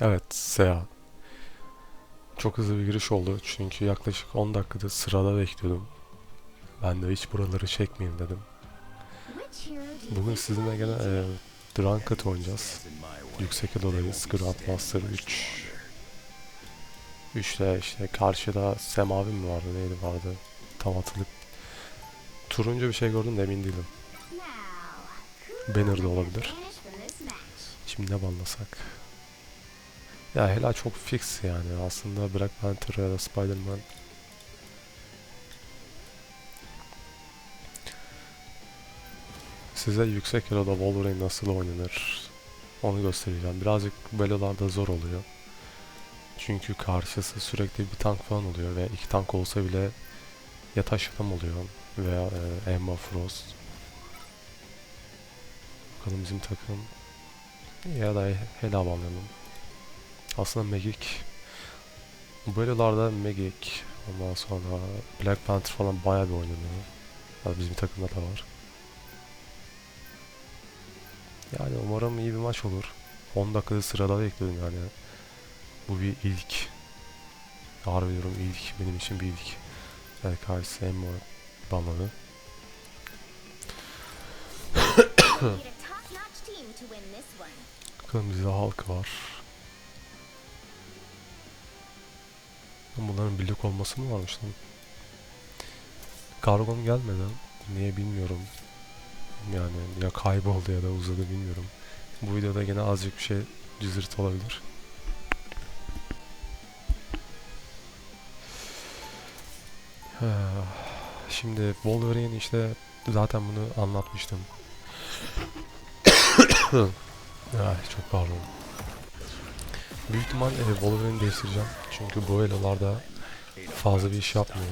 Evet, Seha. Çok hızlı bir giriş oldu çünkü yaklaşık 10 dakikada sırada bekliyordum. Ben de hiç buraları çekmeyeyim dedim. Bugün sizinle gene e, Drunkard oynayacağız. Yüksek Elo'dayız. Grandmaster 3. 3'te işte karşıda Semavi mi vardı neydi vardı tam hatırlık. Turuncu bir şey gördüm de emin değilim. Banner de olabilir. Şimdi ne banlasak? Ya Hela çok fix yani aslında Black Panther ya da Spider-Man Size yüksek Elo'da Wolverine nasıl oynanır onu göstereceğim. Birazcık belolarda zor oluyor. Çünkü karşısı sürekli bir tank falan oluyor ve iki tank olsa bile ya taş adam oluyor veya e, Emma Frost. Bakalım bizim takım ya da Hela banlayalım. Aslında Magic belolarda Magic ondan sonra Black Panther falan bayağı bir oynanıyor. Yani bizim takımda da var. Yani umarım iyi bir maç olur. 10 dakikada sırada bekliyordum yani. Bu bir ilk. Harbi diyorum ilk. Benim için bir ilk. Yani karşısı Emma banladı. Bakalım bizde halk var. Bunların birlik olması mı varmış lan? Kargom gelmedi. Niye bilmiyorum. Yani ya kayboldu ya da uzadı bilmiyorum. Bu videoda gene azıcık bir şey cızırt olabilir. Şimdi Wolverine işte zaten bunu anlatmıştım. Ay çok pardon. Büyük ihtimal e, Wolverine'i değiştireceğim. Çünkü bu elolarda fazla bir iş yapmıyor.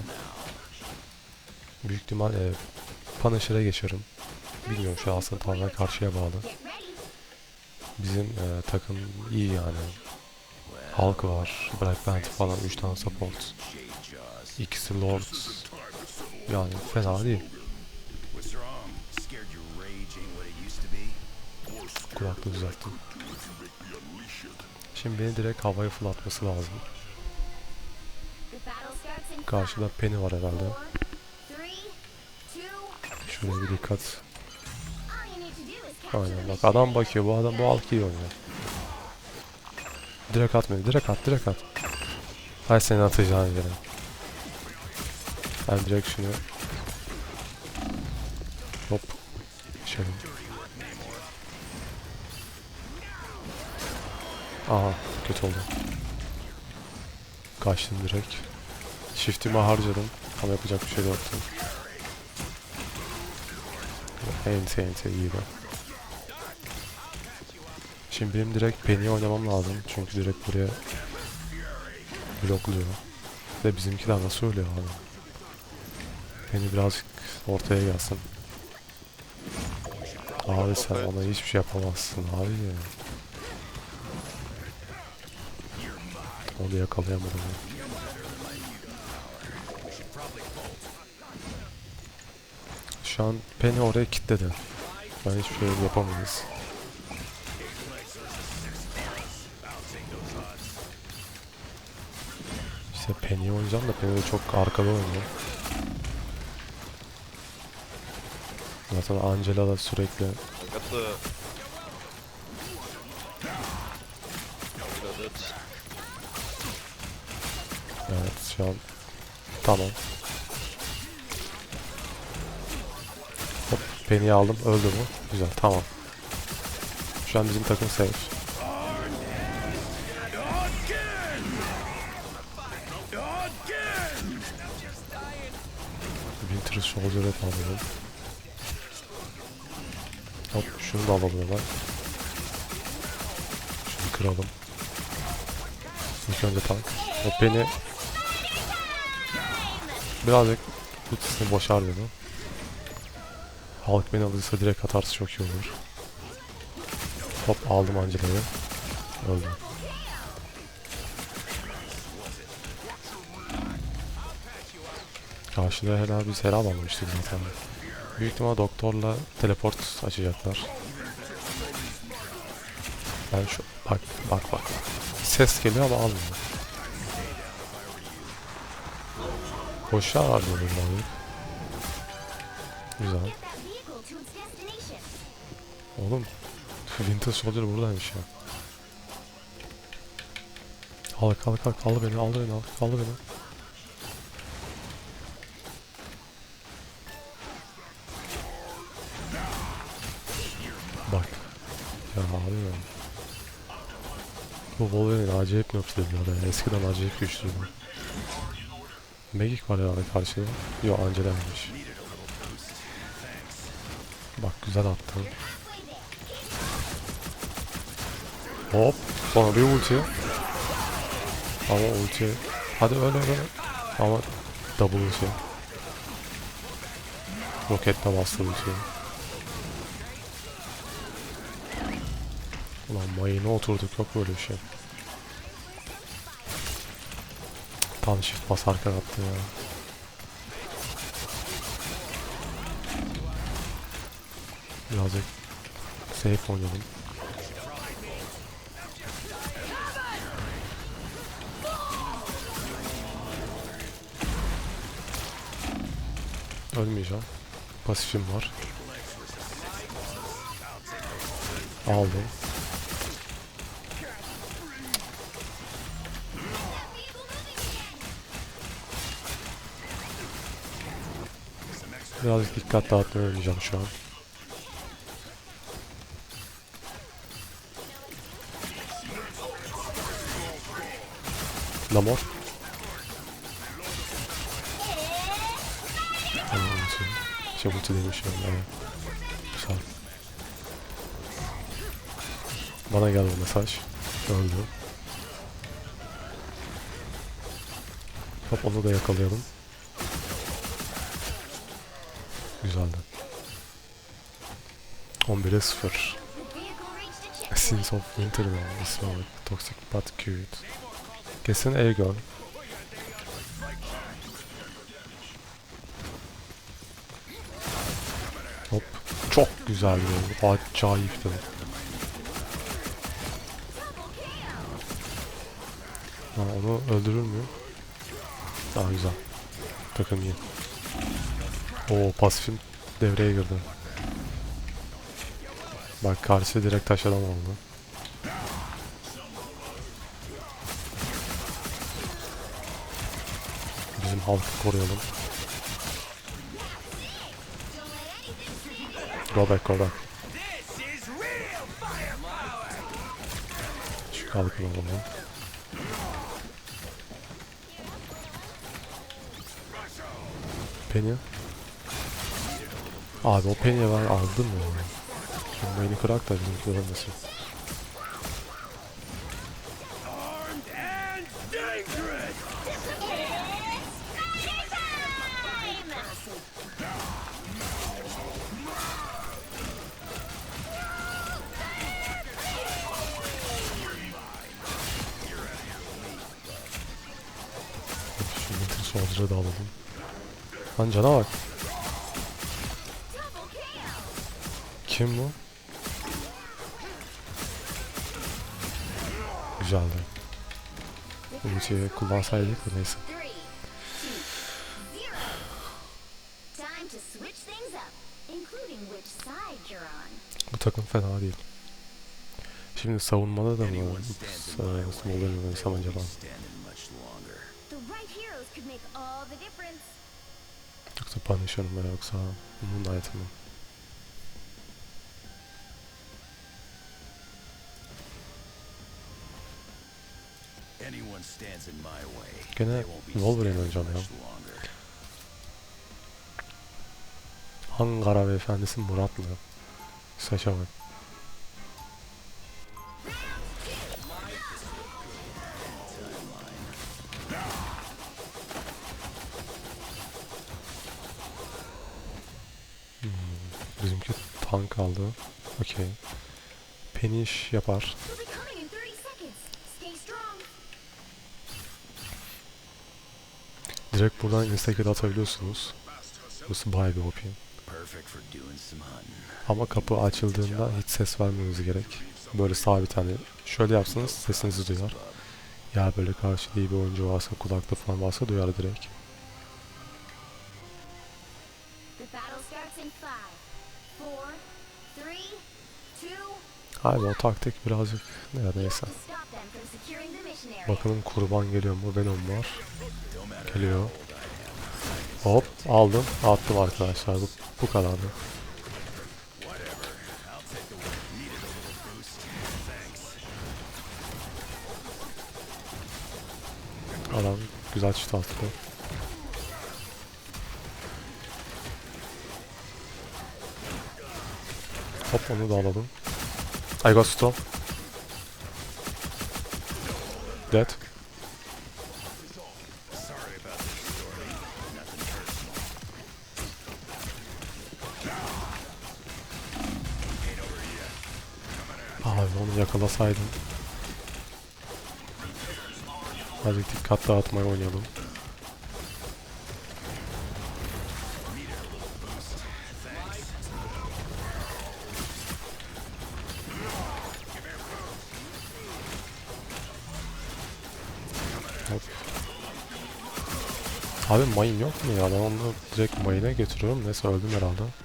Büyük ihtimal e, Punisher'a geçerim. Bilmiyorum şu aslında tamamen karşıya bağlı. Bizim e, takım iyi yani. Hulk var, Black Panther falan 3 tane support. İkisi Lord. Yani fena değil. Kulaklığı düzelttim. Şimdi beni direkt havaya fırlatması lazım. Karşıda Penny var herhalde. Şuraya bir dikkat. Aynen bak adam bakıyor bu adam bu halk iyi oynuyor. Direkt atmıyor direkt at direkt at. Hay seni atacağın yere. Ben direkt şunu Aha kötü oldu. Kaçtım direkt. Shift'imi harcadım ama yapacak bir şey yoktu. Ente ente iyi de Şimdi benim direkt Penny'i oynamam lazım. Çünkü direkt buraya blokluyor. Ve bizimkiler nasıl ölüyor abi? Penny birazcık ortaya gelsin. Abi sen ona hiçbir şey yapamazsın abi Onu yakalayamadım ya. Şu an Penny oraya kilitledi. Ben hiçbir şey yapamayız. İşte Penny'yi oynayacağım da Penny çok arkada oynuyor. Zaten Angela da sürekli it. Şu an tamam. Hop Penny'yi aldım öldü bu. Güzel tamam. Şu an bizim takım safe. Winter Soldier'ı alalım. Hop şunu da hemen. Şunu kıralım. İlk önce tank. Hop beni birazcık kutusunu boş harcadı. Halk beni alırsa direkt atarsa çok iyi olur. Hop aldım Angela'yı. Öldü. Karşıda Hela biz Hela almıştık zaten. Büyük ihtimal doktorla teleport açacaklar. Ben şu bak bak bak. ses geliyor ama almıyor. Böyle abi. Güzel. İts destination. Oğlum Winter Soldier buradaymış ya. Al kalk kalk al beni al beni al al beni. Bak. Ya abi ya. Bu Wolverine acayip dediler ya. Eskiden acayip güçlüydü. Magic var ya karşıda. Yo Angela'ymış. Bak güzel attı. Hop. Sonra bir ulti. Ama ulti. Hadi öyle öyle. Ama double ulti. Roketle bastı ultiyi. Ulan mayına oturduk yok böyle bir şey. Tam shift basarken attı ya. Birazcık safe oynayalım. Ölmeyeceğim. Pasifim var. Aldım. Birazcık dikkat dağıtmaya oynayacağım şu an. Ulti. Şey ulti demiş. Evet. Güzel. Bana geldi mesaj. Öldü. Hop onu da yakalayalım. Güzeldi. 11'e 0. The vehicle reached a checkpoint. Sins of Winter mı? İsmi var. Toxic but cute. Kesin Aegon. Hop. Çok güzel bir. Acayip de. Ha, onu öldürür mü? Daha güzel. Takım iyi. Oo pasifim devreye girdi. Bak karşı direkt taş adam oldu. Bizim halkı koruyalım. Go back, go back. Şu halkı alalım. Penny. Abi o Penny'e ben aldım ya. Şu beni kırak da bizimki ölmesin. Şu Winter Soldier'ı da alalım. Lan cana bak. Kim bu? Güzeldi. Ultiyi kullansaydık da neyse. Bu takım fena değil. Şimdi savunmada da mı Smolder'ı oynasam acaba? Yoksa Punisher mı yoksa Moonlight mı? Gene Wolverine oynayacağım ya. Ankara beyefendisi Murat mı? Saça bak. Hmm, bizimki tank aldı. Okey. Penny iş yapar. Direkt buradan Instagram'a atabiliyorsunuz. Burası bayağı bir OP. Perfect for doing some hunting. Ama kapı açıldığında hiç ses vermeniz gerek. Böyle sabit hani şöyle yapsanız sesinizi duyar. Ya böyle karşıda iyi bir oyuncu varsa kulakta falan varsa duyar direkt. Abi o taktik birazcık neredeyse. Bakalım kurban geliyor mu? Venom var. Geliyor. Hop aldım. Attım arkadaşlar. Bu, bu kadardı. Adam güzel çıt attı. Hop onu da alalım. I got stop. Dead. Yakalasaydım. Azıcık dikkat dağıtmaya oynayalım. Abi mayın yok mu ya? Ben onu direkt mayına getiriyorum. Neyse öldüm herhalde.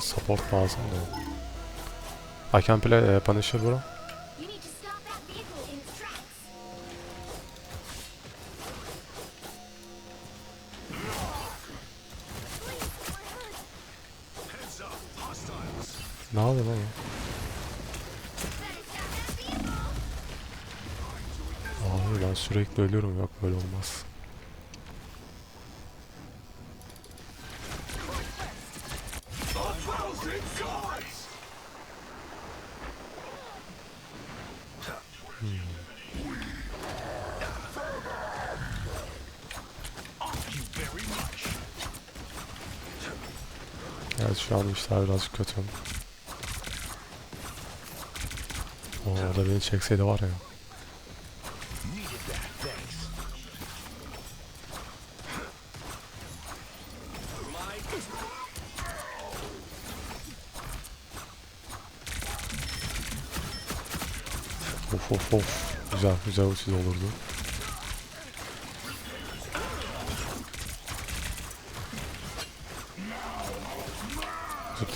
Support lazım da. I can play uh, Punisher bro. Ne yapıyor lan vehicle. Abi ben sürekli ölüyorum yok böyle olmaz. Evet şu an işler birazcık kötü. O da beni çekseydi var ya. Of of of. Güzel güzel de olurdu.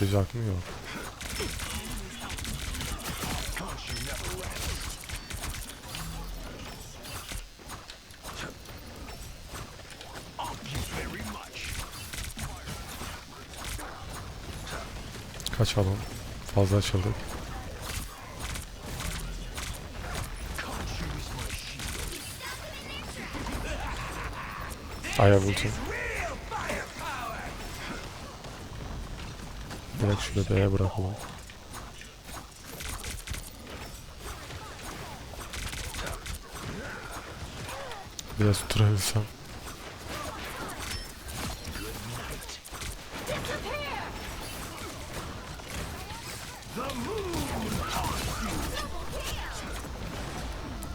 Zıplayacak mı yok. Kaçalım. Fazla açıldık. Aya ulti. Direkt şurada B'ye bırakalım. Biraz tutturabilsem.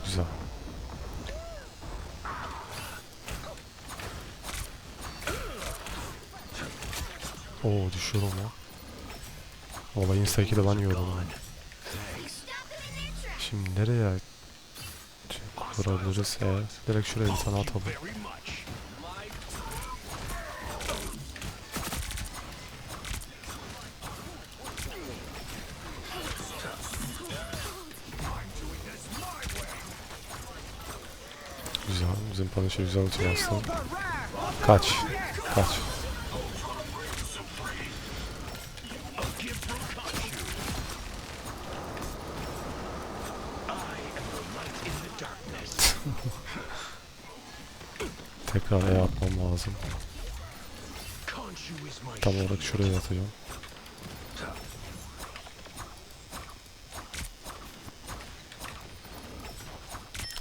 Güzel. Oo düşüyorum ya. Olayın ben yiyorum ama. Şimdi nereye kurabiliriz eğer? Direkt şuraya bir tane atalım. Güzel. Bizim Punisher güzel ulti bastı. Kaç. Kaç. Tekrar E atmam lazım. Tam olarak şuraya atacağım.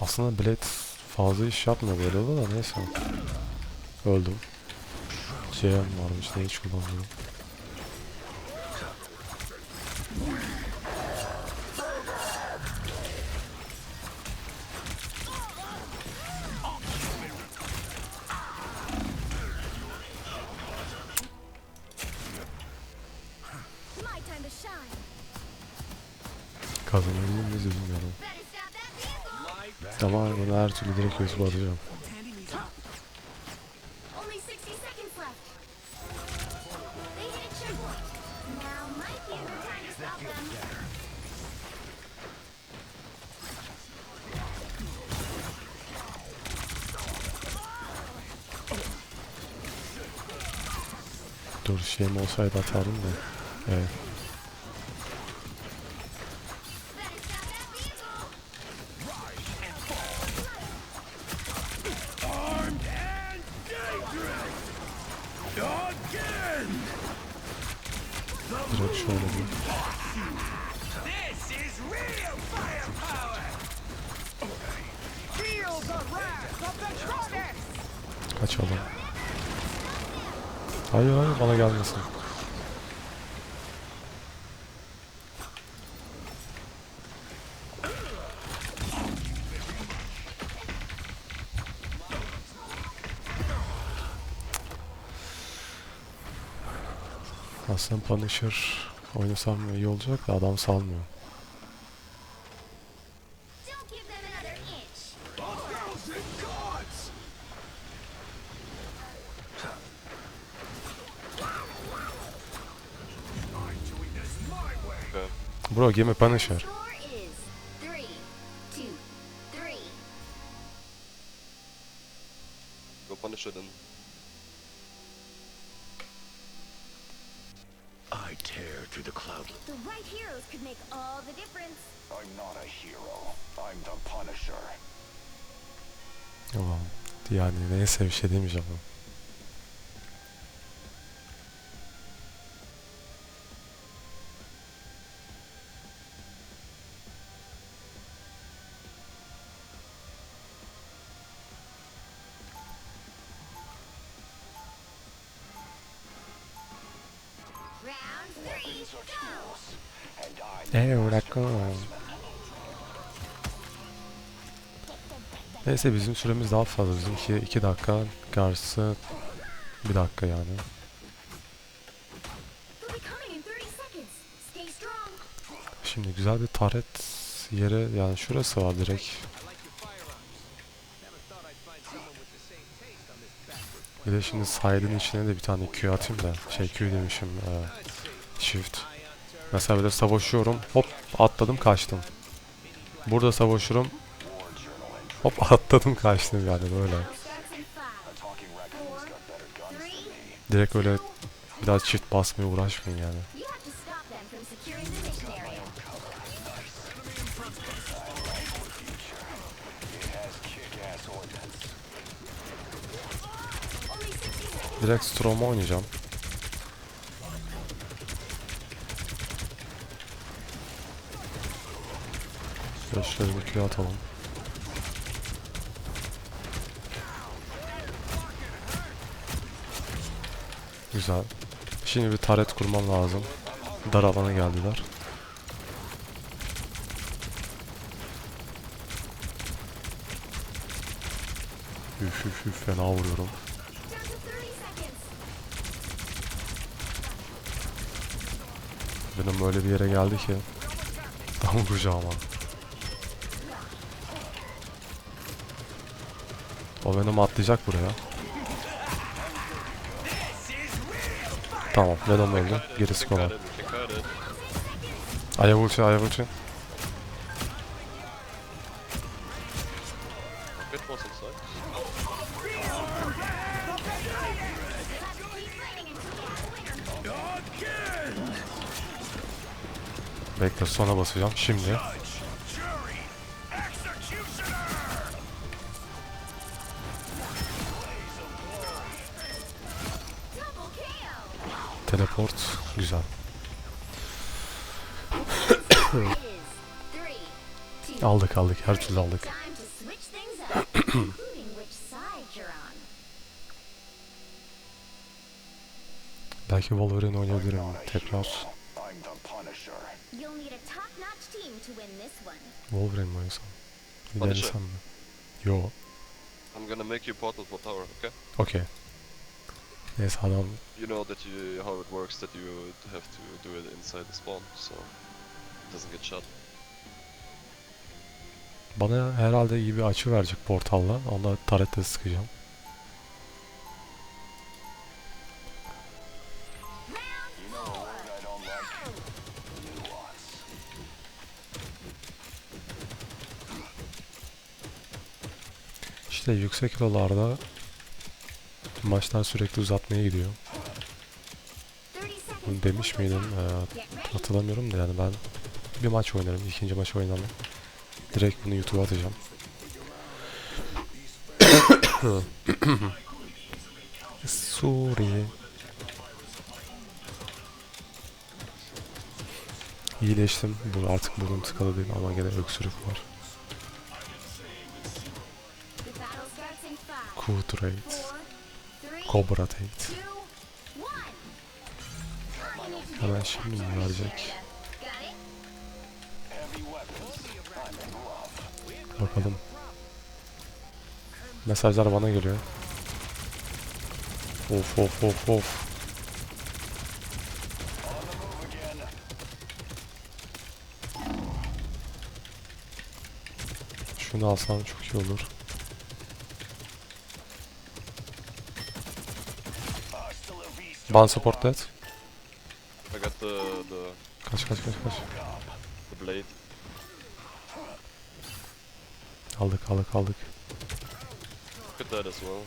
Aslında Blade fazla iş yapmıyor böyle da neyse. Öldüm. CM varmış ne hiç kullanmıyorum. To stop them. Dur şeyim olsaydı atardım da. Evet. Hayır hayır bana gelmesin. Aslında Punisher oynasam iyi olacak da adam salmıyor. Bro give me Punisher. Go Punisher then. I tear through the cloud. The right heroes could make all the difference. I'm not a hero. I'm the Punisher. Ulan yani neyse bir şey demeyeceğim. Dakika. Neyse bizim süremiz daha fazla. Bizimki 2 dakika. Karşısı 1 dakika yani. They'll be coming in 30 seconds. Stay strong. Şimdi güzel bir taret yeri yani şurası var direkt. Bir de şimdi side'ın içine de bir tane Q atayım da şey Q demişim e, shift. Mesela böyle savaşıyorum hop atladım kaçtım. Burada savaşıyorum hop atladım kaçtım yani böyle. Direkt öyle bir daha çift basmaya uğraşmayın yani. You have to Şöyle şöyle bir Q atalım. Güzel. Şimdi bir taret kurmam lazım. Dar alana geldiler. Üf üf üf fena vuruyorum. Down to 30 seconds. Benim öyle bir yere geldi ki tam vuracağım ha. O benim atlayacak buraya. Tamam Venom öldü. Gerisi kolay. Got it, we can cut it. Aya ulti, aya ulti. It was inside. again. Bekle sona basacağım. Şimdi. Teleport güzel. Aldık aldık her türlü aldık. Belki Wolverine oynayabilirim tekrar. Wolverine mi oynasam? Bir denesem mi? Yo. I'm gonna make you portal for tower, okay? Okey. Neyse adam You know that you how it works that you have to do it inside the spawn, so it doesn't get shot. bana herhalde iyi bir açı verecek portalla. Onda taretle sıkacağım. You know a maçlar sürekli uzatmaya gidiyor. 30 seconds Bunu demiş miydim? Ee, hatırlamıyorum da yani ben bir maç oynarım, ikinci maç oynarım. Direkt bunu YouTube'a atacağım. Suriye. İyileştim. Bu artık burnum tıkalı değil ama gene öksürük var. Kud rate. Cobra tate. Hemen şimdi verecek? Bakalım. Mesajlar bana geliyor. Of of of of. Şunu alsam çok iyi olur. Ban support dead. I got the the, Kaç kaç kaç kaç. the blade. Aldık aldık aldık. Look at that as well.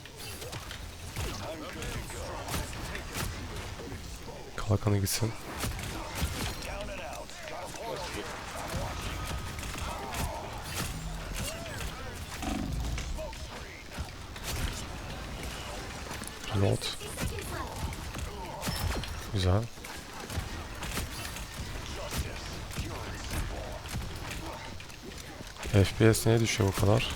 Kalkanı gitsin. Down Güzel. FPS niye düşüyor bu kadar?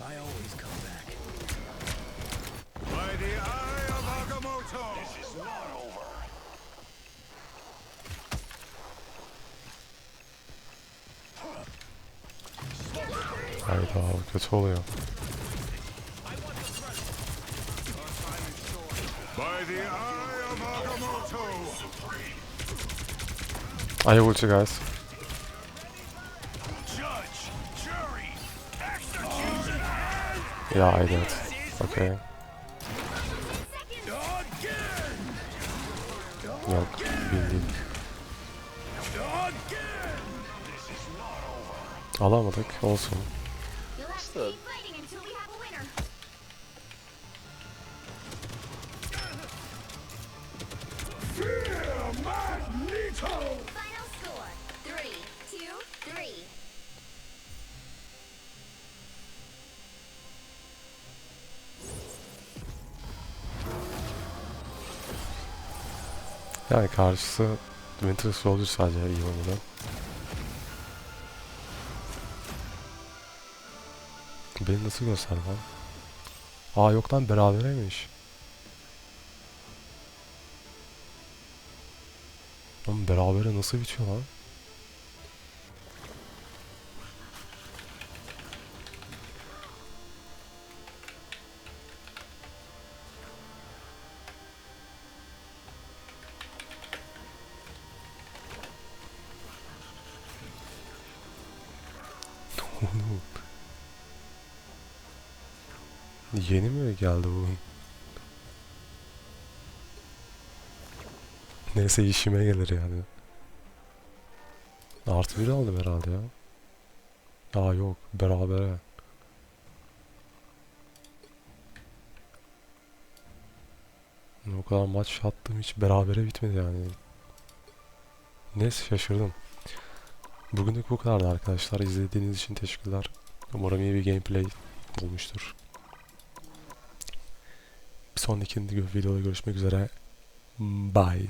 I always come back. By the eye of Agamotto! This is not over. Hayda kötü oluyor. By the eye of Agamotto! I have ulti guys. Yeah I did. Okay. Yok over. Alamadık olsun. Magneto! Final score, three, two. Yani karşısı Winter Soldier sadece iyi oynadı. Beni nasıl gösterdi lan? Aa yok lan berabereymiş. Oğlum berabere nasıl bitiyor lan? Yeni mi geldi bu? Neyse işime gelir yani. Artı bir aldım herhalde ya. Aa yok berabere. O kadar maç attım hiç berabere bitmedi yani. Neyse şaşırdım. Bugünlük bu kadardı arkadaşlar. İzlediğiniz için teşekkürler. Umarım iyi bir gameplay olmuştur. sonraki videoda görüşmek üzere. Bye.